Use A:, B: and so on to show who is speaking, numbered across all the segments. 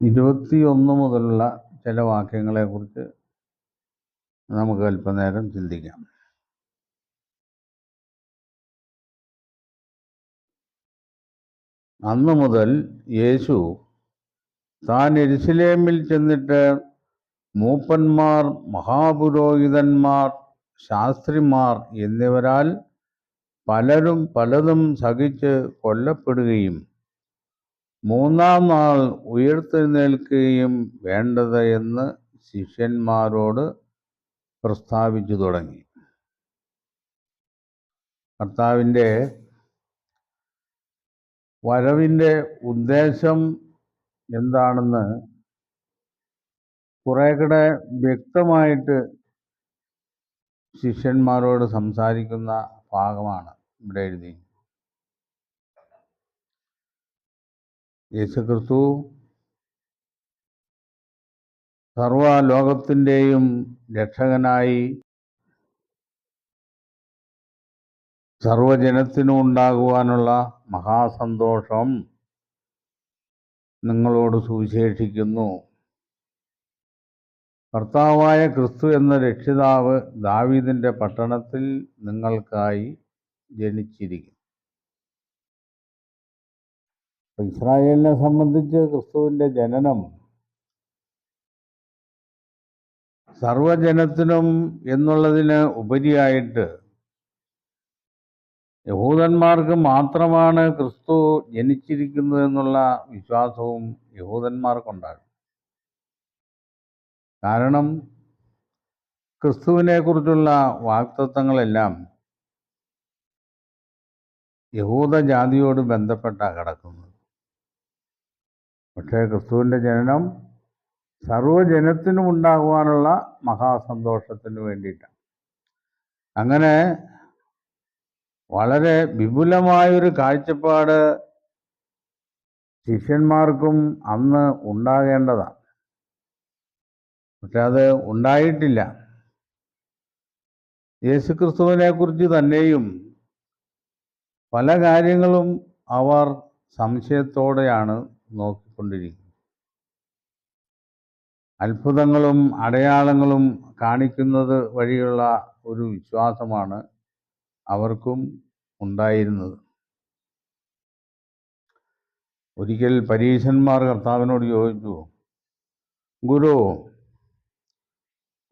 A: ഇരുപത്തിയൊന്ന് മുതലുള്ള ചില വാക്യങ്ങളെക്കുറിച്ച് നമുക്ക് അല്പനേരം ചിന്തിക്കാം. അന്ന് മുതൽ യേശു താൻ എരുസലേമിൽ ചെന്നിട്ട് മൂപ്പന്മാർ മഹാപുരോഹിതന്മാർ ശാസ്ത്രിമാർ എന്നിവരാൽ പലരും പലതും സഹിച്ച് കൊല്ലപ്പെടുകയും മൂന്നാം നാൾ ഉയർത്തെഴുന്നേൽക്കുകയും വേണ്ടത് എന്ന് ശിഷ്യന്മാരോട് പ്രസ്താവിച്ചു തുടങ്ങി. കർത്താവിന്റെ വരവിന്റെ ഉദ്ദേശം എന്താണെന്ന് കുറേ കൂടെ വ്യക്തമായിട്ട് ശിഷ്യന്മാരോട് സംസാരിക്കുന്ന ഭാഗമാണ് ഇവിടെ എഴുതി യേശുക്രിസ്തു സർവലോകത്തിന്റെയും രക്ഷകനായി സർവജനത്തിനും ഉണ്ടാകുവാനുള്ള മഹാസന്തോഷം നിങ്ങളോട് സുവിശേഷിക്കുന്നു. കർത്താവായ ക്രിസ്തു എന്ന രക്ഷിതാവ് ദാവീദിന്റെ പട്ടണത്തിൽ നിങ്ങൾക്കായി ജനിച്ചിരിക്കും ഇസ്രായേലിനെ സംബന്ധിച്ച് ക്രിസ്തുവിന്റെ ജനനം സർവജനത്തിനും എന്നുള്ളതിന് ഉപരിയായിട്ട് യഹൂദന്മാർക്ക് മാത്രമാണ് ക്രിസ്തു ജനിച്ചിരിക്കുന്നത് എന്നുള്ള വിശ്വാസവും യഹൂദന്മാർക്കുണ്ടാകും. കാരണം ക്രിസ്തുവിനെക്കുറിച്ചുള്ള വാക്തത്വങ്ങളെല്ലാം യഹൂദജാതിയോട് ബന്ധപ്പെട്ടാണ് കിടക്കുന്നത്. പക്ഷേ ക്രിസ്തുവിന്റെ ജനനം സർവജനത്തിനും ഉണ്ടാകുവാനുള്ള മഹാസന്തോഷത്തിന് വേണ്ടിയിട്ടാണ്. അങ്ങനെ വളരെ വിപുലമായൊരു കാഴ്ചപ്പാട് ശിഷ്യന്മാർക്കും അന്ന് ഉണ്ടാകേണ്ടതാണ്. പക്ഷെ അത് ഉണ്ടായിട്ടില്ല. യേശുക്രിസ്തുവിനെ കുറിച്ച് തന്നെയും പല കാര്യങ്ങളും അവർ സംശയത്തോടെയാണ് നോക്കിക്കൊണ്ടിരിക്കുന്നത് അത്ഭുതങ്ങളും അടയാളങ്ങളും കാണിക്കുന്നത് വഴിയുള്ള ഒരു വിശ്വാസമാണ് അവർക്കും ഉണ്ടായിരുന്നത്. ഒരിക്കൽ പരീശന്മാർ കർത്താവിനോട് ചോദിച്ചു ഗുരു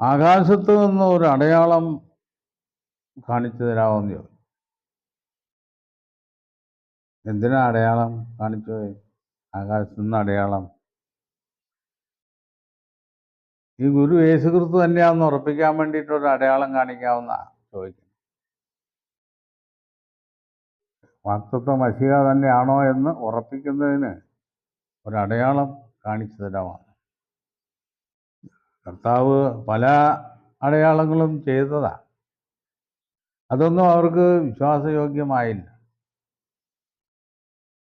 A: ആകാശത്ത് നിന്ന് ഒരു അടയാളം കാണിച്ചു തരാമെന്ന് ചോദിച്ചു. എന്തിനാ അടയാളം കാണിച്ചു ആകാശത്ത് നിന്ന് അടയാളം. ഈ ഗുരു യേശുക്രിസ്തു തന്നെയാണെന്ന് ഉറപ്പിക്കാൻ വേണ്ടിയിട്ട് ഒരു അടയാളം കാണിക്കാവുന്ന ചോദിക്കുന്നു. വാക്തത്വ മഷിക തന്നെയാണോ എന്ന് ഉറപ്പിക്കുന്നതിന് ഒരടയാളം കാണിച്ചു തരാമാണ് കർത്താവ് പല അടയാളങ്ങളും ചെയ്തതാ. അതൊന്നും അവർക്ക് വിശ്വാസയോഗ്യമായില്ല.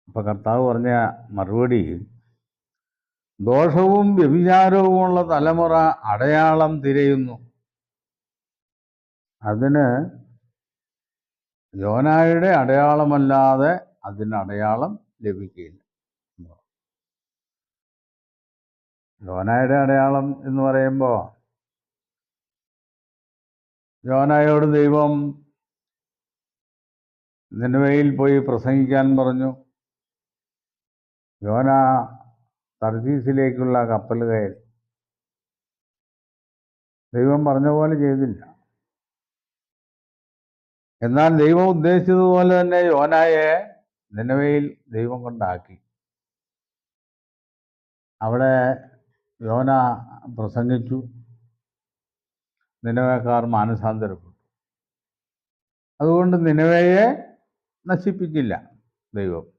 A: അപ്പൊ കർത്താവ് പറഞ്ഞ മറുപടി ദോഷവും വ്യഭിചാരവുമുള്ള തലമുറ അടയാളം തിരയുന്നു. അതിന് യോനായുടെ അടയാളമല്ലാതെ അതിന് അടയാളം ലഭിക്കുകയില്ല. യോനായുടെ അടയാളം എന്ന് പറയുമ്പോൾ യോനായോട് ദൈവം നിലവയിൽ പോയി പ്രസംഗിക്കാൻ പറഞ്ഞു. യോന തർജീസിലേക്കുള്ള കപ്പൽ കയറി. ദൈവം പറഞ്ഞ പോലെ ചെയ്തില്ല. എന്നാൽ ദൈവം ഉദ്ദേശിച്ചതുപോലെ തന്നെ യോനായെ നിലവയിൽ ദൈവം കൊണ്ടാക്കി. അവിടെ യോന പ്രസംഗിച്ചു. നിലവേക്കാർ മാനസാന്തരപ്പെട്ടു. അതുകൊണ്ട് നിലവയെ നശിപ്പിക്കില്ല ദൈവം.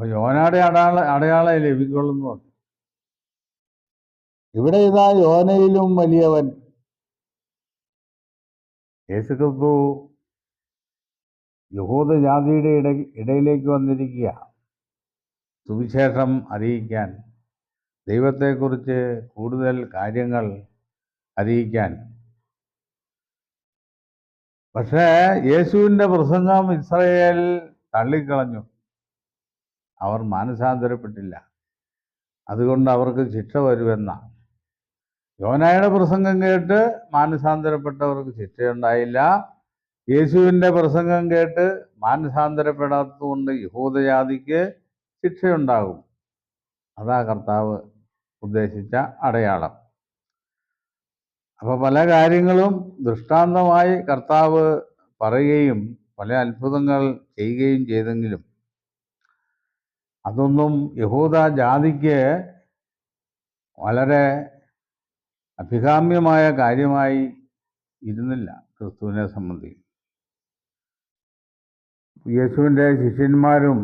A: അപ്പൊ യോനയുടെ അടയാള അടയാളം ലഭിക്കുള്ളൂ പറഞ്ഞു ഇവിടെ ഇതാ യോനയിലും വലിയവൻ. യേശുക്രിസ്തു യഹൂദ ജാതിയുടെ ഇട ഇടയിലേക്ക് വന്നിരിക്കുക. സുവിശേഷം അറിയിക്കാൻ ദൈവത്തെക്കുറിച്ച് കൂടുതൽ കാര്യങ്ങൾ അറിയിക്കാൻ. പക്ഷേ യേശുവിന്റെ പ്രസംഗം ഇസ്രയേൽ തള്ളിക്കളഞ്ഞു. അവർ മാനസാന്തരപ്പെട്ടില്ല. അതുകൊണ്ട് അവർക്ക് ശിക്ഷ വരുമെന്ന. യോനായുടെ പ്രസംഗം കേട്ട് മാനസാന്തരപ്പെട്ടവർക്ക് ശിക്ഷയുണ്ടായില്ല. യേശുവിന്റെ പ്രസംഗം കേട്ട് മാനസാന്തരപ്പെടാത്തതുകൊണ്ട് യഹൂദജാതിക്ക് ശിക്ഷയുണ്ടാകും. അതാ കർത്താവ് ഉദ്ദേശിച്ച അടയാളം. അപ്പോൾ പല കാര്യങ്ങളും ദൃഷ്ടാന്തമായി കർത്താവ് പറയുകയും പല അത്ഭുതങ്ങൾ ചെയ്യുകയും ചെയ്തെങ്കിലും അതൊന്നും യഹൂദ ജാതിക്ക് വളരെ അഭികാമ്യമായ കാര്യമായി ഇരുന്നില്ല ക്രിസ്തുവിനെ സംബന്ധിച്ച്. യേശുവിന്റെ ശിഷ്യന്മാരും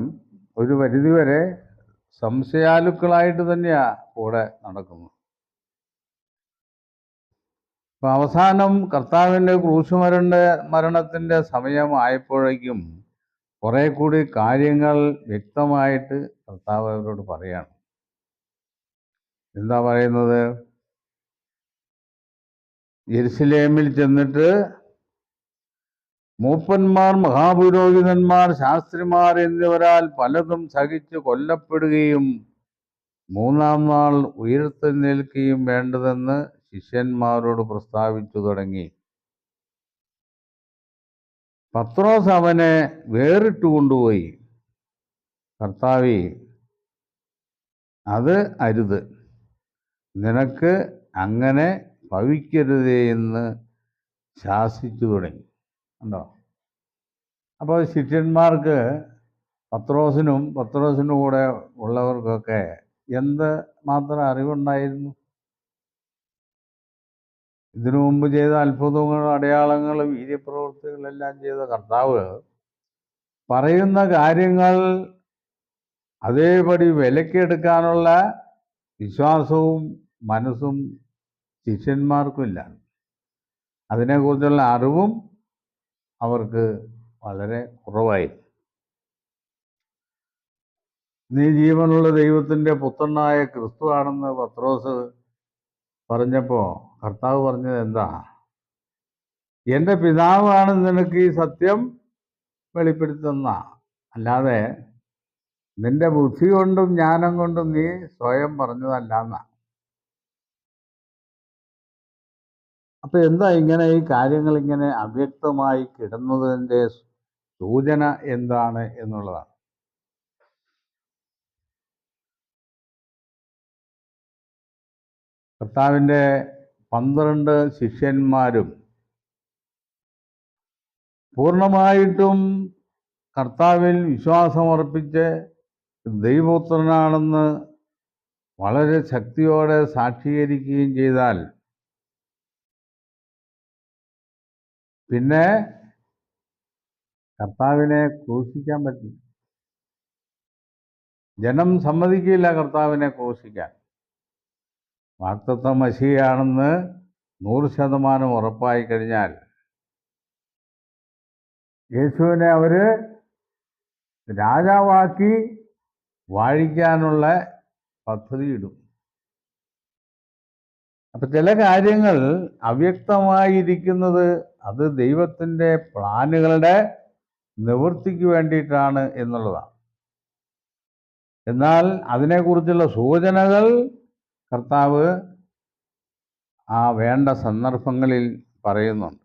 A: ഒരു പരിധിവരെ സംശയാലുക്കളായിട്ട് തന്നെയാണ് കൂടെ നടക്കുന്നത്. അപ്പം അവസാനം കർത്താവിന്റെ ക്രൂശുമരണ മരണത്തിന്റെ സമയമായപ്പോഴേക്കും കുറെ കൂടി കാര്യങ്ങൾ വ്യക്തമായിട്ട് കർത്താവ് അവരോട് പറയാണ്. എന്താ പറയുന്നത്? യെരുസലേമിൽ ചെന്നിട്ട് മൂപ്പന്മാർ മഹാപുരോഹിതന്മാർ ശാസ്ത്രിമാർ എന്നിവരാൽ പലതും സഹിച്ച് കൊല്ലപ്പെടുകയും മൂന്നാം നാൾ ഉയർത്തെഴുന്നേൽക്കുകയും വേണ്ടതെന്ന് ശിഷ്യന്മാരോട് പ്രസ്താവിച്ചു തുടങ്ങി. പത്രോസ് അവനെ വേറിട്ട് കൊണ്ടുപോയി. കർത്താവി അത് അരുത്. നിനക്ക് അങ്ങനെ ഭവിക്കരുതേ എന്ന് ശാസിച്ചു തുടങ്ങി. ഉണ്ടോ അപ്പോൾ ശിഷ്യന്മാർക്ക് പത്രോസിനും പത്രോസിനും കൂടെ ഉള്ളവർക്കൊക്കെ എന്ത് മാത്രം അറിവുണ്ടായിരുന്നു? ഇതിനു മുമ്പ് ചെയ്ത അത്ഭുതങ്ങളും അടയാളങ്ങളും വീര്യപ്രവൃത്തികളെല്ലാം ചെയ്ത കർത്താവ് പറയുന്ന കാര്യങ്ങൾ അതേപടി വിലക്കെടുക്കാനുള്ള വിശ്വാസവും മനസ്സും ശിഷ്യന്മാർക്കുമില്ല. അതിനെക്കുറിച്ചുള്ള അറിവും അവർക്ക് വളരെ കുറവായി. നീ ജീവനുള്ള ദൈവത്തിന്റെ പുത്രനായ ക്രിസ്തു ആണെന്ന് പത്രോസ് പറഞ്ഞപ്പോൾ കർത്താവ് പറഞ്ഞത് എന്താ? എന്റെ പിതാവാണ് നിനക്ക് ഈ സത്യം വെളിപ്പെടുത്തുന്ന. അല്ലാതെ നിന്റെ ബുദ്ധി കൊണ്ടും ജ്ഞാനം കൊണ്ടും നീ സ്വയം പറഞ്ഞതല്ല എന്നാ അപ്പൊ എന്താ ഇങ്ങനെ ഈ കാര്യങ്ങൾ ഇങ്ങനെ അവ്യക്തമായി കിടന്നതിന്റെ സൂചന എന്താണ് എന്നുള്ളതാണ്. കർത്താവിന്റെ പന്ത്രണ്ട് ശിഷ്യന്മാരും പൂർണമായിട്ടും കർത്താവിൽ വിശ്വാസമർപ്പിച്ച് ദൈവപുത്രനാണെന്ന് വളരെ ശക്തിയോടെ സാക്ഷീകരിക്കുകയും ചെയ്താൽ പിന്നെ കർത്താവിനെ ക്രൂശിക്കാൻ പറ്റില്ല. ജനം സമ്മതിക്കില്ല കർത്താവിനെ ക്രൂശിക്കാൻ. വാക്തത്വ മഷിയാണെന്ന് നൂറ് ശതമാനം ഉറപ്പായി കഴിഞ്ഞാൽ യേശുവിനെ അവർ രാജാവാക്കി വാഴിക്കാനുള്ള പദ്ധതി ഇടും. അപ്പൊ ചില കാര്യങ്ങൾ അവ്യക്തമായിരിക്കുന്നത് അത് ദൈവത്തിന്റെ പ്ലാനുകളുടെ നിവൃത്തിക്ക് വേണ്ടിയിട്ടാണ് എന്നുള്ളതാണ്. എന്നാൽ അതിനെക്കുറിച്ചുള്ള സൂചനകൾ കർത്താവ് ആ വേണ്ട സന്ദർഭങ്ങളിൽ പറയുന്നുണ്ട്.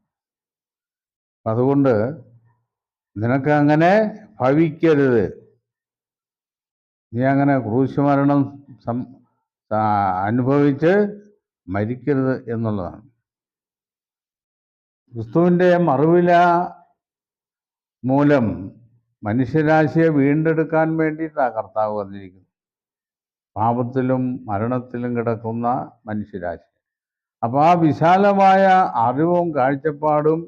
A: അതുകൊണ്ട് നിനക്ക് അങ്ങനെ ഭവിക്കരുത്. നീ അങ്ങനെ ക്രൂശ് മരണം സം അനുഭവിച്ച് മരിക്കരുത് എന്നുള്ളതാണ്. ക്രിസ്തുവിന്റെ മറുവില മൂലം മനുഷ്യരാശിയെ വീണ്ടെടുക്കാൻ വേണ്ടിയിട്ടാണ് കർത്താവ് വന്നിരിക്കുന്നത്. പാപത്തിലും മരണത്തിലും കിടക്കുന്ന മനുഷ്യരാശി. അപ്പോൾ ആ വിശാലമായ അറിവും കാഴ്ചപ്പാടും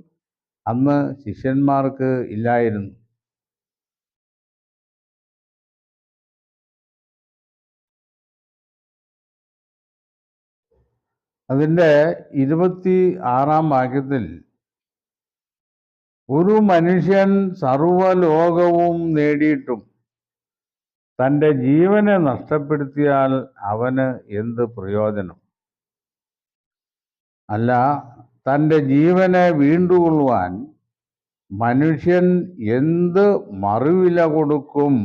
A: അന്ന് ശിഷ്യന്മാർക്ക് ഇല്ലായിരുന്നു. അതിന്റെ ഇരുപത്തി ആറാം വാക്യത്തിൽ ഒരു മനുഷ്യൻ സർവലോകവും നേടിയിട്ടും തന്റെ ജീവനെ നഷ്ടപ്പെടുത്തിയാൽ അവന് എന്ത് പ്രയോജനം? അല്ല തന്റെ ജീവനെ വീണ്ടുകൊള്ളുവാൻ മനുഷ്യൻ എന്ത് മറുവില കൊടുക്കും?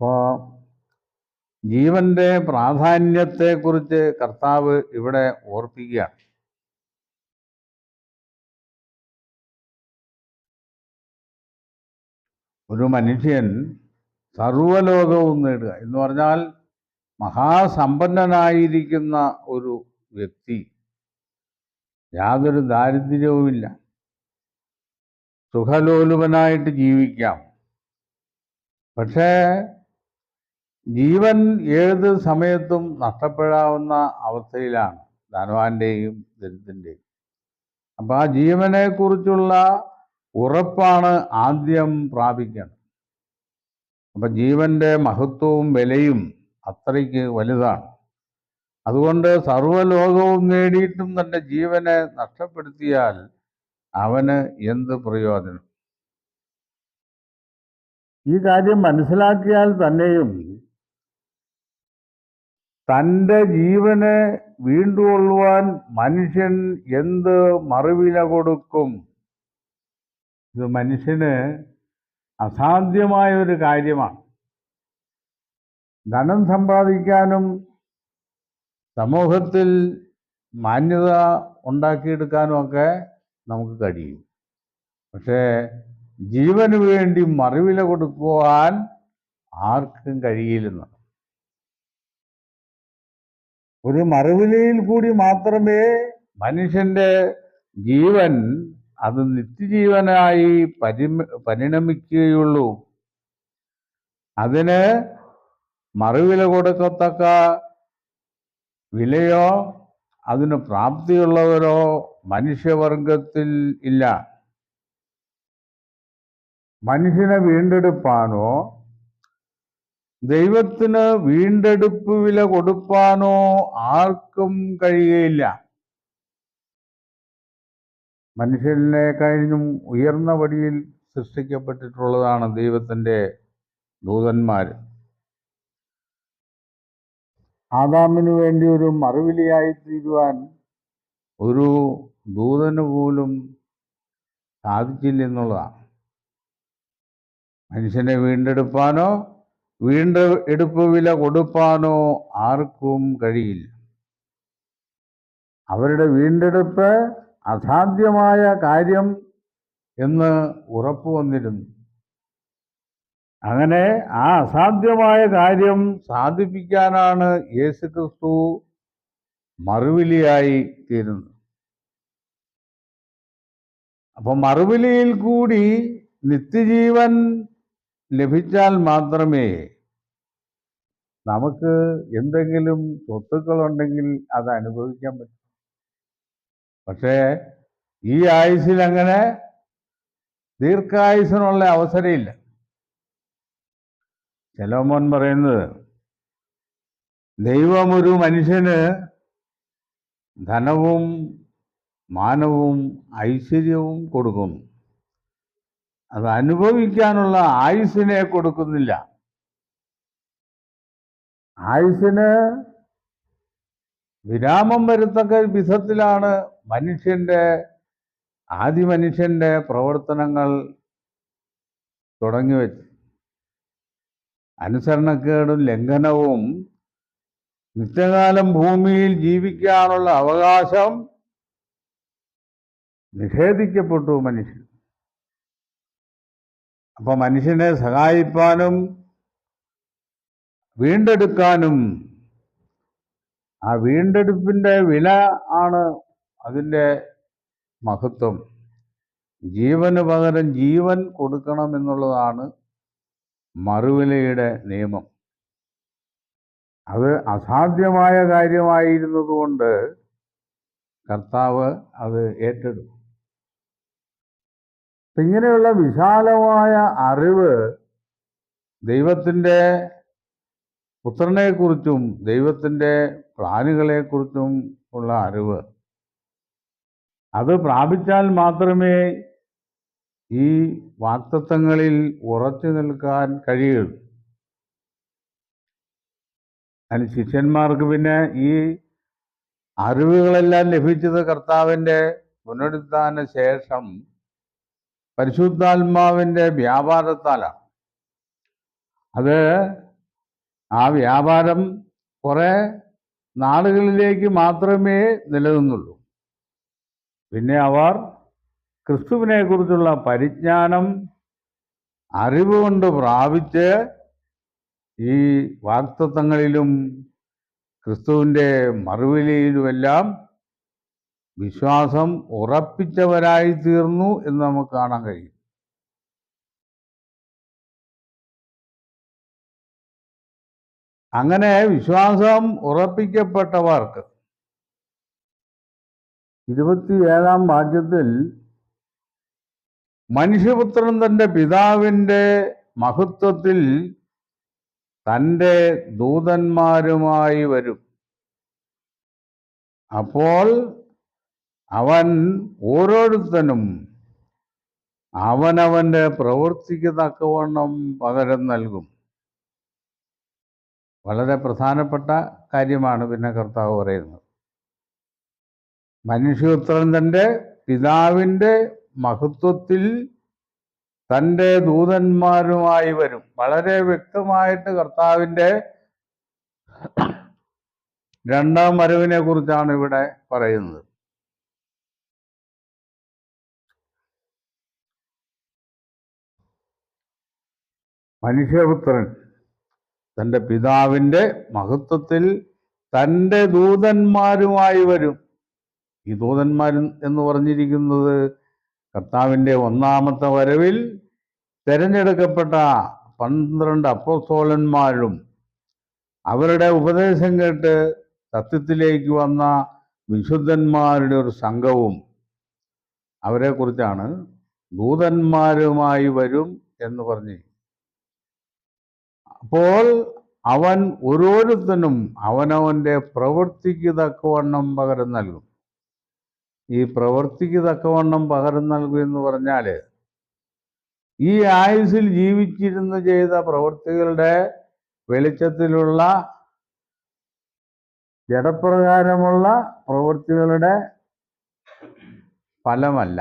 A: ജീവന്റെ ജീവന്റെ പ്രാധാന്യത്തെക്കുറിച്ച് കർത്താവ് ഇവിടെ ഓർപ്പിക്കുകയാണ്. ഒരു മനുഷ്യൻ സർവലോകവും നേടുക എന്ന് പറഞ്ഞാൽ മഹാസമ്പന്നനായിരിക്കുന്ന ഒരു വ്യക്തി യാതൊരു ദാരിദ്ര്യവുമില്ല സുഖലോലുപനായിട്ട് ജീവിക്കാം. പക്ഷേ ജീവൻ ഏത് സമയത്തും നഷ്ടപ്പെടാവുന്ന അവസ്ഥയിലാണ് ധനവാന്റെയും ദരിദ്രന്റെയും അപ്പം ആ ജീവനെക്കുറിച്ചുള്ള ഉറപ്പാണ് ആദ്യം പ്രാപിക്കേണ്ടത്. അപ്പം ജീവന്റെ മഹത്വവും വിലയും അത്രയ്ക്ക് വലുതാണ്. അതുകൊണ്ട് സർവലോകവും നേടിയിട്ടും തന്റെ ജീവനെ നഷ്ടപ്പെടുത്തിയാൽ അവന് എന്ത് പ്രയോജനം? ഈ കാര്യം മനസ്സിലാക്കിയാൽ തന്നെയും തന്റെ ജീവനെ വീണ്ടുകൊള്ളുവാൻ മനുഷ്യൻ എന്ത് മറുവില കൊടുക്കും? ഇത് മനുഷ്യന് അസാധ്യമായ ഒരു കാര്യമാണ്. ധനം സമ്പാദിക്കാനും സമൂഹത്തിൽ മാന്യത ഉണ്ടാക്കിയെടുക്കാനും ഒക്കെ നമുക്ക് കഴിയും. പക്ഷേ ജീവന് വേണ്ടി മറിവില കൊടുക്കുവാൻ ആർക്കും കഴിയില്ലെന്ന്. ഒരു മറുവിലയിൽ കൂടി മാത്രമേ മനുഷ്യന്റെ ജീവൻ അത് നിത്യജീവനായി പരിമ പരിണമിക്കുകയുള്ളൂ. അതിന് മറുവില കൊടുക്കത്തക്ക വിലയോ അതിന് പ്രാപ്തിയുള്ളവരോ മനുഷ്യവർഗത്തിൽ ഇല്ല. മനുഷ്യനെ വീണ്ടെടുപ്പാനോ ദൈവത്തിന് വീണ്ടെടുപ്പ് വില കൊടുപ്പാനോ ആർക്കും കഴിയുകയില്ല. മനുഷ്യനെ കഴിഞ്ഞും ഉയർന്ന വഴിയിൽ സൃഷ്ടിക്കപ്പെട്ടിട്ടുള്ളതാണ് ദൈവത്തിന്റെ ദൂതന്മാർ. ആദാമിന് വേണ്ടി ഒരു മറുവിലിയായി തീരുവാൻ ഒരു ദൂതന് പോലും സാധിച്ചില്ല എന്നുള്ളതാണ് മനുഷ്യനെ വീണ്ടെടുപ്പാനോ വീണ്ടെടുപ്പ് വില കൊടുപ്പാനോ ആർക്കും കഴിയില്ല. അവരുടെ വീണ്ടെടുപ്പ് അസാധ്യമായ കാര്യം എന്ന് ഉറപ്പു വന്നിരുന്നു. അങ്ങനെ ആ അസാധ്യമായ കാര്യം സാധിപ്പിക്കാനാണ് യേശു ക്രിസ്തു മറുവിലിയായി തീരുന്നത്. അപ്പൊ മറുവിലിയിൽ കൂടി നിത്യജീവൻ ലഭിച്ചാൽ മാത്രമേ നമുക്ക് എന്തെങ്കിലും സ്വത്തുക്കളുണ്ടെങ്കിൽ അത് അനുഭവിക്കാൻ പറ്റും. പക്ഷേ ഈ ആയുസിൽ അങ്ങനെ ദീർഘായുസിനുള്ള അവസരമില്ല ചെലോമോൻ പറയുന്നത് ദൈവം ഒരു മനുഷ്യന് ധനവും മാനവും ഐശ്വര്യവും കൊടുക്കുന്നു. അത് അനുഭവിക്കാനുള്ള ആയുസ്സിനെ കൊടുക്കുന്നില്ല. ആയുസ്സിന് വിരാമം വരുത്തക്ക വിധത്തിലാണ് മനുഷ്യന്റെ ആദ്യ മനുഷ്യന്റെ പ്രവർത്തനങ്ങൾ തുടങ്ങി വെച്ചത് അനുസരണക്കേടും ലംഘനവും നിത്യകാലം ഭൂമിയിൽ ജീവിക്കാനുള്ള അവകാശം നിഷേധിക്കപ്പെട്ടു മനുഷ്യൻ. അപ്പൊ മനുഷ്യനെ സഹായിപ്പാനും വീണ്ടെടുക്കാനും ആ വീണ്ടെടുപ്പിന്റെ വില ആണ് അതിന്റെ മഹത്വം. ജീവന് പകരം ജീവൻ കൊടുക്കണം എന്നുള്ളതാണ് മറുവിലയുടെ നിയമം. അത് അസാധ്യമായ കാര്യമായിരുന്നതുകൊണ്ട് കർത്താവ് അത് അപ്പൊ ഇങ്ങനെയുള്ള വിശാലമായ അറിവ് ദൈവത്തിന്റെ പുത്രനെക്കുറിച്ചും ദൈവത്തിന്റെ പ്ലാനുകളെക്കുറിച്ചും ഉള്ള അറിവ്. അത് പ്രാപിച്ചാൽ മാത്രമേ ഈ വാക്തത്വങ്ങളിൽ ഉറച്ചു നിൽക്കാൻ കഴിയുള്ളൂ. അതിന് ശിഷ്യന്മാർക്ക് പിന്നെ ഈ അറിവുകളെല്ലാം ലഭിച്ചത് കർത്താവിന്റെ പുനരുദ്ധാന ശേഷം പരിശുദ്ധാത്മാവിന്റെ വ്യാപാരത്താലാണ്. അത് ആ വ്യാപാരം കുറേ നാളുകളിലേക്ക് മാത്രമേ നിലനിന്നുള്ളൂ. പിന്നെ അവർ ക്രിസ്തുവിനെക്കുറിച്ചുള്ള പരിജ്ഞാനം അറിവ് കൊണ്ട് പ്രാപിച്ച് ഈ വാക്തത്വങ്ങളിലും ക്രിസ്തുവിന്റെ മറുവിലയിലുമെല്ലാം വിശ്വാസം ഉറപ്പിച്ചവരായി തീർന്നു എന്ന് നമുക്ക് കാണാൻ കഴിയും. അങ്ങനെ വിശ്വാസം ഉറപ്പിക്കപ്പെട്ടവർക്ക് ഇരുപത്തിയേഴാം വാക്യത്തിൽ മനുഷ്യപുത്രൻ തന്റെ പിതാവിന്റെ മഹത്വത്തിൽ തന്റെ ദൂതന്മാരുമായി വരും. അപ്പോൾ അവൻ ഓരോരുത്തനും അവനവന്റെ പ്രവൃത്തിക്ക് തക്കവണ്ണം പകരം നൽകും. വളരെ പ്രധാനപ്പെട്ട കാര്യമാണ് പിന്നെ കർത്താവ് പറയുന്നത്. മനുഷ്യപുത്രൻ തന്റെ പിതാവിന്റെ മഹത്വത്തിൽ തന്റെ ദൂതന്മാരുമായി വരും. വളരെ വ്യക്തമായിട്ട് കർത്താവിന്റെ രണ്ടാം വരവിനെ കുറിച്ചാണ് ഇവിടെ പറയുന്നത്. മനുഷ്യപുത്രൻ തന്റെ പിതാവിന്റെ മഹത്വത്തിൽ തന്റെ ദൂതന്മാരുമായി വരും. ഈ ദൂതന്മാർ എന്ന് പറഞ്ഞിരിക്കുന്നത് കർത്താവിന്റെ ഒന്നാമത്തെ വരവിൽ തിരഞ്ഞെടുക്കപ്പെട്ട പന്ത്രണ്ട് അപ്പോസ്തോലന്മാരും അവരുടെ ഉപദേശം കേട്ട് സത്യത്തിലേക്ക് വന്ന വിശുദ്ധന്മാരുടെ ഒരു സംഘവും അവരെക്കുറിച്ചാണ് ദൂതന്മാരുമായി വരും എന്ന് പറഞ്ഞു അപ്പോൾ അവൻ ഓരോരുത്തനും അവനവന്റെ പ്രവൃത്തിക്ക് തക്കവണ്ണം പകരം നൽകും. ഈ പ്രവൃത്തിക്ക് തക്കവണ്ണം പകരം നൽകും എന്ന് പറഞ്ഞാൽ ഈ ആയുസിൽ ജീവിച്ചിരുന്ന് ചെയ്ത പ്രവൃത്തികളുടെ വെളിച്ചത്തിലുള്ള ജഡപ്രകാരമുള്ള പ്രവൃത്തികളുടെ ഫലമല്ല.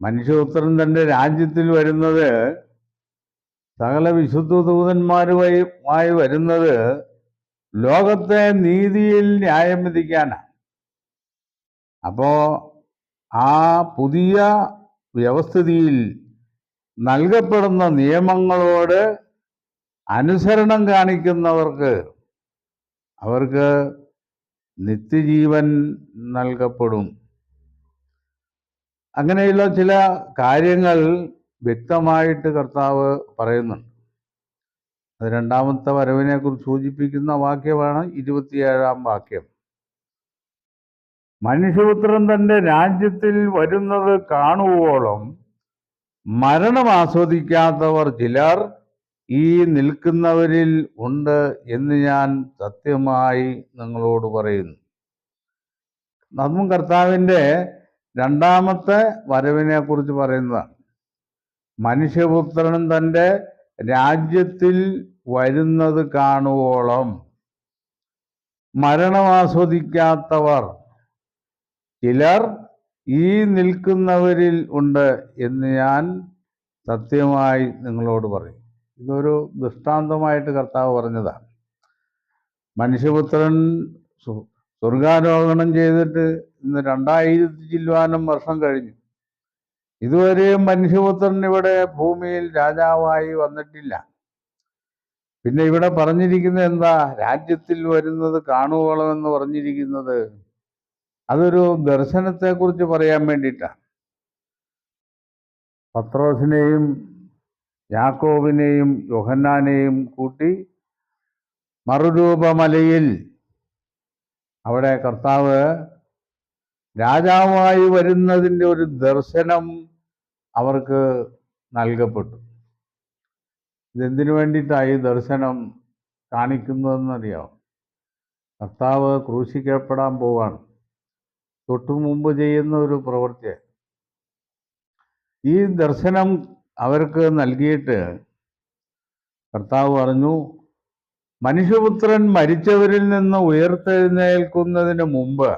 A: മനുഷ്യപുത്രൻ തന്റെ രാജ്യത്തിൽ വരുന്നത് സകല വിശുദ്ധ ദൂതന്മാരുമായി മായി വരുന്നത് ലോകത്തെ നീതിയിൽ ന്യായം വിധിക്കാനാണ്. അപ്പോ ആ പുതിയ വ്യവസ്ഥിതിയിൽ നൽകപ്പെടുന്ന നിയമങ്ങളോട് അനുസരണം കാണിക്കുന്നവർക്ക് അവർക്ക് നിത്യജീവൻ നൽകപ്പെടും. അങ്ങനെയുള്ള ചില കാര്യങ്ങൾ വ്യക്തമായിട്ട് കർത്താവ് പറയുന്നുണ്ട്. അത് രണ്ടാമത്തെ വരവിനെ കുറിച്ച് സൂചിപ്പിക്കുന്ന വാക്യമാണ് ഇരുപത്തിയേഴാം വാക്യം. മനുഷ്യപുത്രൻ തന്റെ രാജ്യത്തിൽ വരുന്നത് കാണുവോളം മരണം ആസ്വദിക്കാത്തവർ ചിലർ ഈ നിൽക്കുന്നവരിൽ ഉണ്ട് എന്ന് ഞാൻ സത്യമായി നിങ്ങളോട് പറയുന്നു. നമ്മും കർത്താവിന്റെ രണ്ടാമത്തെ വരവിനെ കുറിച്ച് പറയുന്നതാണ്. മനുഷ്യപുത്രൻ തന്റെ രാജ്യത്തിൽ വരുന്നത് കാണുവോളം. മരണം ആസ്വദിക്കാത്തവർ ചിലർ ഈ നിൽക്കുന്നവരിൽ ഉണ്ട് എന്ന് ഞാൻ സത്യമായി നിങ്ങളോട് പറയും. ഇതൊരു ദൃഷ്ടാന്തമായിട്ട് കർത്താവ് പറഞ്ഞതാണ്. മനുഷ്യപുത്രൻ സ്വ- സ്വർഗാരോഹണം ചെയ്തിട്ട് ഇന്ന് രണ്ടായിരത്തി ചില്ലുവാനും വർഷം കഴിഞ്ഞു. ഇതുവരെയും മനുഷ്യപുത്രൻ ഇവിടെ ഭൂമിയിൽ രാജാവായി വന്നിട്ടില്ല. പിന്നെ ഇവിടെ പറഞ്ഞിരിക്കുന്നത് എന്താ? രാജ്യത്തിൽ വരുന്നത് കാണുവോളം എന്ന് പറഞ്ഞിരിക്കുന്നത് അതൊരു ദർശനത്തെക്കുറിച്ച് പറയാൻ വേണ്ടിയിട്ടാണ് പത്രോസിനെയും യാക്കോബിനെയും യോഹന്നാനെയും കൂട്ടി മറുരൂപമലയിൽ അവിടെ കർത്താവ് രാജാവായി വരുന്നതിന്റെ ഒരു ദർശനം അവർക്ക് നൽകപ്പെട്ടു. ഇതെന്തിനു വേണ്ടിയിട്ടാണ് ഈ ദർശനം കാണിക്കുന്നതെന്നറിയാം കർത്താവ് ക്രൂശിക്കപ്പെടാൻ പോവാണ്. തൊട്ടു മുമ്പ് ചെയ്യുന്ന ഒരു പ്രവൃത്തി ഈ ദർശനം അവർക്ക് നൽകിയിട്ട് കർത്താവ് പറഞ്ഞു മനുഷ്യപുത്രൻ മരിച്ചവരിൽ നിന്ന് ഉയർത്തെഴുന്നേൽക്കുന്നതിന് മുമ്പ്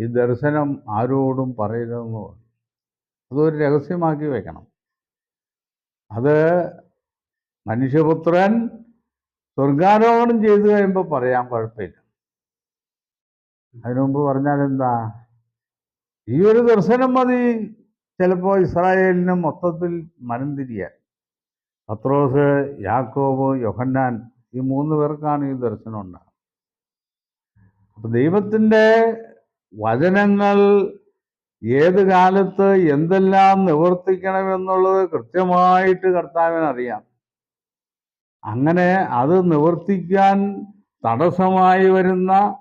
A: ഈ ദർശനം ആരോടും പറയരുതെന്ന് അതൊരു രഹസ്യമാക്കി വെക്കണം. അത് മനുഷ്യപുത്രൻ സ്വർഗാരോഹണം ചെയ്തു കഴിയുമ്പോൾ പറയാൻ കുഴപ്പമില്ല. അതിനുമുമ്പ് പറഞ്ഞാൽ എന്താ ഈ ഒരു ദർശനം മതി. ചിലപ്പോൾ ഇസ്രായേലിന് മൊത്തത്തിൽ മനം തിരിയാൻ. പത്രോസ് യാക്കോബ് യൊഹന്നാൻ ഈ മൂന്ന് പേർക്കാണ് ഈ ദർശനം ഉണ്ടാകുന്നത്. അപ്പം ദൈവത്തിന്റെ വചനങ്ങൾ ഏത് കാലത്ത് എന്തെല്ലാം നിവർത്തിക്കണമെന്നുള്ളത് കൃത്യമായിട്ട് കർത്താവിനറിയാം. അങ്ങനെ അത് നിവർത്തിക്കാൻ തടസ്സമായി വരുന്ന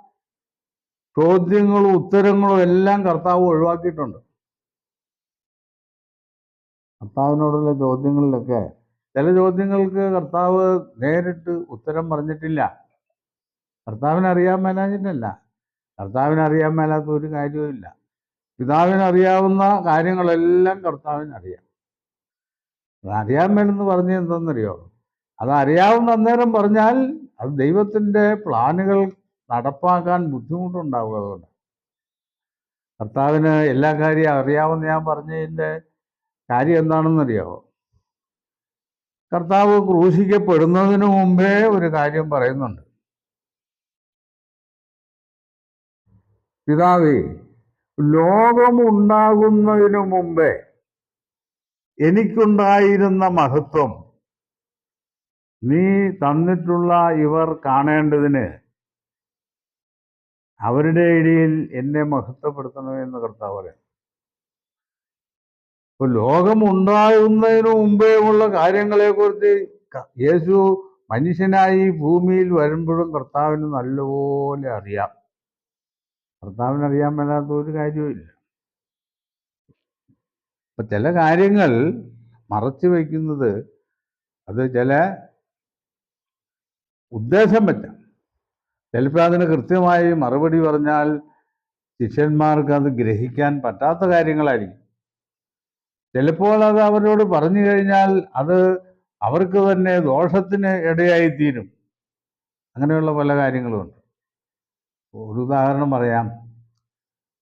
A: ചോദ്യങ്ങളും ഉത്തരങ്ങളും എല്ലാം കർത്താവ് ഒഴിവാക്കിയിട്ടുണ്ട്. കർത്താവിനോടുള്ള ചോദ്യങ്ങളിലൊക്കെ ചില ചോദ്യങ്ങൾക്ക് കർത്താവ് നേരിട്ട് ഉത്തരം പറഞ്ഞിട്ടില്ല. കർത്താവിനറിയാൻ മേലാഞ്ഞിട്ടല്ല. കർത്താവിന് അറിയാൻ മേലാത്ത ഒരു കാര്യവുമില്ല പിതാവിന് അറിയാവുന്ന കാര്യങ്ങളെല്ലാം കർത്താവിന് അറിയാം അത് അറിയാൻ മേലെന്ന് പറഞ്ഞത് എന്തെന്നറിയോ അത് അറിയാവുന്ന അന്നേരം പറഞ്ഞാൽ അത് ദൈവത്തിന്റെ പ്ലാനുകൾ നടപ്പാക്കാൻ ബുദ്ധിമുട്ടുണ്ടാവുക അതുകൊണ്ട്. കർത്താവിന് എല്ലാ കാര്യം അറിയാവുന്ന ഞാൻ പറഞ്ഞതിന്റെ കാര്യം എന്താണെന്നറിയാവോ കർത്താവ് ക്രൂശിക്കപ്പെടുന്നതിന് മുമ്പേ ഒരു കാര്യം പറയുന്നുണ്ട്. പിതാവേ ലോകമുണ്ടാകുന്നതിനു മുമ്പേ എനിക്കുണ്ടായിരുന്ന മഹത്വം നീ തന്നിട്ടുള്ള ഇവർ കാണേണ്ടതിന് അവരുടെ ഇടയിൽ എന്നെ മഹത്വപ്പെടുത്തണമെന്ന് കർത്താവ് പറയാം ഇപ്പൊ ലോകമുണ്ടാകുന്നതിന് മുമ്പേ ഉള്ള കാര്യങ്ങളെക്കുറിച്ച് കുറിച്ച് യേശു മനുഷ്യനായി ഭൂമിയിൽ വരുമ്പോഴും കർത്താവിന് നല്ലപോലെ അറിയാം. കർത്താവിന് അറിയാൻ മേലാത്ത ഒരു കാര്യവുമില്ല അപ്പൊ ചില കാര്യങ്ങൾ മറച്ചു വയ്ക്കുന്നത് അത് ചില ഉദ്ദേശം വെച്ചാണ്. ചിലപ്പോൾ അതിന് കൃത്യമായി മറുപടി പറഞ്ഞാൽ ശിഷ്യന്മാർക്ക് അത് ഗ്രഹിക്കാൻ പറ്റാത്ത കാര്യങ്ങളായിരിക്കും. ചിലപ്പോൾ അത് അവരോട് പറഞ്ഞു കഴിഞ്ഞാൽ അത് അവർക്ക് തന്നെ ദോഷത്തിന് ഇടയായിത്തീരും. അങ്ങനെയുള്ള പല കാര്യങ്ങളുമുണ്ട് ഒരു ഉദാഹരണം പറയാം.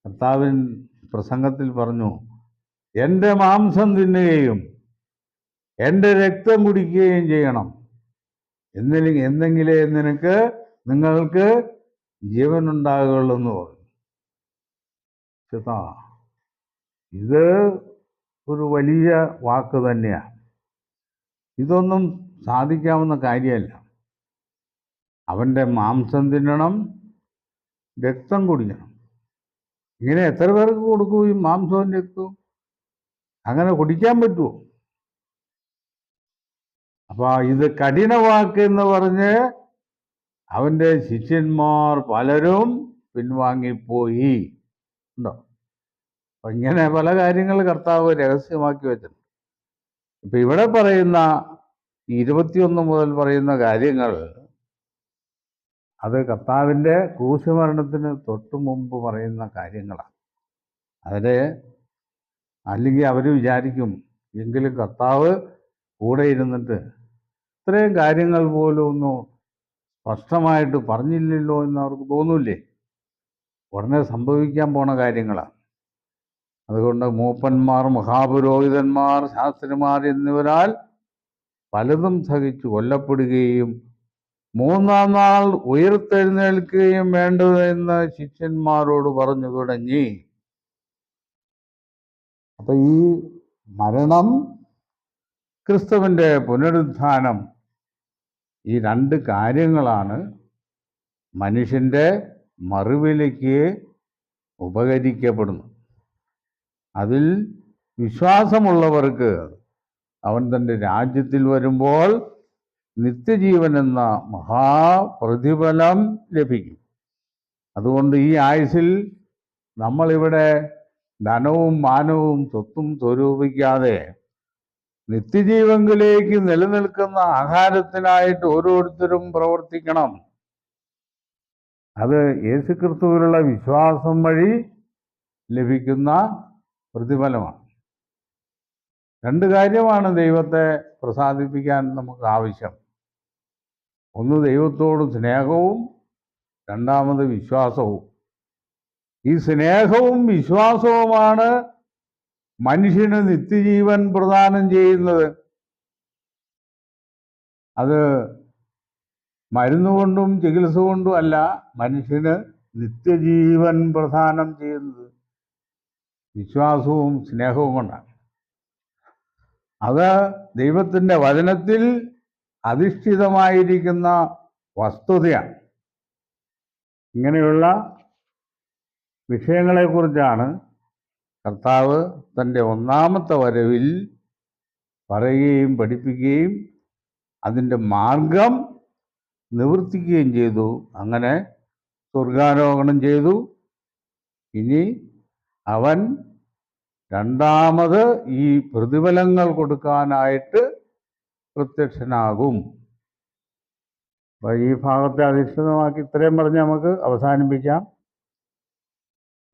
A: കർത്താവിൻ പ്രസംഗത്തിൽ പറഞ്ഞു എന്റെ മാംസം തിന്നുകയും എന്റെ രക്തം കുടിക്കുകയും ചെയ്യണം. എന്നിൽ എന്തെങ്കിലേ നിനക്ക് നിങ്ങൾക്ക് ജീവൻ ഉണ്ടാകുകയുള്ളൂ എന്ന് പറഞ്ഞു. ഇത് ഒരു വലിയ വാക്ക് തന്നെയാണ് ഇതൊന്നും സാധിക്കാവുന്ന കാര്യമല്ല. അവന്റെ മാംസം തിന്നണം രക്തം കുടിക്കണം. ഇങ്ങനെ എത്ര പേർക്ക് കൊടുക്കും ഈ മാംസവും രക്തവും? അങ്ങനെ കുടിക്കാൻ പറ്റുമോ അപ്പൊ ഇത് കഠിന വാക്ക് എന്ന് പറഞ്ഞ് അവന്റെ ശിഷ്യന്മാർ പലരും പിൻവാങ്ങിപ്പോയി. ഉണ്ടോ? അപ്പൊ ഇങ്ങനെ പല കാര്യങ്ങൾ കർത്താവ് രഹസ്യമാക്കി വെച്ചിട്ടുണ്ട്. ഇപ്പൊ ഇവിടെ പറയുന്ന ഇരുപത്തിയൊന്ന് മുതൽ പറയുന്ന കാര്യങ്ങൾ അത് കർത്താവിന്റെ ക്രൂശുമരണത്തിന് തൊട്ടു മുമ്പ് പറയുന്ന കാര്യങ്ങളാണ്. അതിൽ അല്ലെങ്കിൽ അവർ വിചാരിക്കും എങ്കിലും കർത്താവ് കൂടെ ഇരുന്നിട്ട് ഇത്രയും കാര്യങ്ങൾ പോലും ഒന്നും സ്പഷ്ടമായിട്ട് പറഞ്ഞില്ലല്ലോ എന്ന് അവർക്ക് തോന്നൂലേ ഉടനെ സംഭവിക്കാൻ പോണ കാര്യങ്ങളാണ്. അതുകൊണ്ട് മൂപ്പന്മാർ മഹാപുരോഹിതന്മാർ ശാസ്ത്രിമാർ എന്നിവരാൽ പലതും സഹിച്ചു കൊല്ലപ്പെടുകയും മൂന്നാം നാൾ ഉയർത്തെഴുന്നേൽക്കുകയും വേണ്ടതെന്ന് ശിഷ്യന്മാരോട് പറഞ്ഞു തുടങ്ങി. അപ്പൊ ഈ മരണം ക്രിസ്തുവിന്റെ പുനരുദ്ധാനം ഈ രണ്ട് കാര്യങ്ങളാണ് മനുഷ്യന്റെ മറുവിലയ്ക്ക് ഉപകരിക്കപ്പെടുന്നു അതിൽ വിശ്വാസമുള്ളവർക്ക് അവൻ തന്റെ രാജ്യത്തിൽ വരുമ്പോൾ നിത്യജീവൻ എന്ന മഹാപ്രതിഫലം ലഭിക്കും. അതുകൊണ്ട് ഈ ആയുസിൽ നമ്മളിവിടെ ധനവും മാനവും സ്വത്തും സ്വരൂപിക്കാതെ നിത്യജീവങ്കിലേക്ക് നിലനിൽക്കുന്ന ആഹാരത്തിനായിട്ട് ഓരോരുത്തരും പ്രവർത്തിക്കണം. അത് യേശുക്രിസ്തുവിലുള്ള വിശ്വാസം വഴി ലഭിക്കുന്ന പ്രതിഫലമാണ്. രണ്ട് കാര്യമാണ് ദൈവത്തെ പ്രസാദിപ്പിക്കാൻ നമുക്ക് ആവശ്യം. ഒന്ന് ദൈവത്തോട് സ്നേഹവും രണ്ടാമത് വിശ്വാസവും. ഈ സ്നേഹവും വിശ്വാസവുമാണ് മനുഷ്യന് നിത്യജീവൻ പ്രദാനം ചെയ്യുന്നത്. അത് മരുന്നുകൊണ്ടും ചികിത്സ കൊണ്ടും അല്ല മനുഷ്യന് നിത്യജീവൻ പ്രദാനം ചെയ്യുന്നത്. വിശ്വാസവും സ്നേഹവും കൊണ്ടാണ്. അത് ദൈവത്തിന്റെ വചനത്തിൽ അധിഷ്ഠിതമായിരിക്കുന്ന വസ്തുതയാണ്. ഇങ്ങനെയുള്ള വിഷയങ്ങളെക്കുറിച്ചാണ് കർത്താവ് തന്റെ ഒന്നാമത്തെ വരവിൽ പറയുകയും പഠിപ്പിക്കുകയും അതിന്റെ മാർഗം നിവർത്തിക്കുകയും ചെയ്തു. അങ്ങനെ സ്വർഗാരോഹണം ചെയ്തു. ഇനി അവൻ രണ്ടാമത് ഈ പ്രതിഫലങ്ങൾ കൊടുക്കാനായിട്ട് പ്രത്യക്ഷനാകും. അപ്പോൾ ഈ ഭാഗത്തെ അധിഷ്ഠിതമാക്കി ഇത്രയും പറഞ്ഞ് നമുക്ക് അവസാനിപ്പിക്കാം.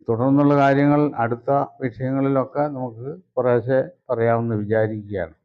A: തുടർന്നുള്ള കാര്യങ്ങൾ അടുത്ത വിഷയങ്ങളിലൊക്കെ നമുക്ക് കുറേശ്ശെ പറയാമെന്ന് വിചാരിക്കുകയാണ്.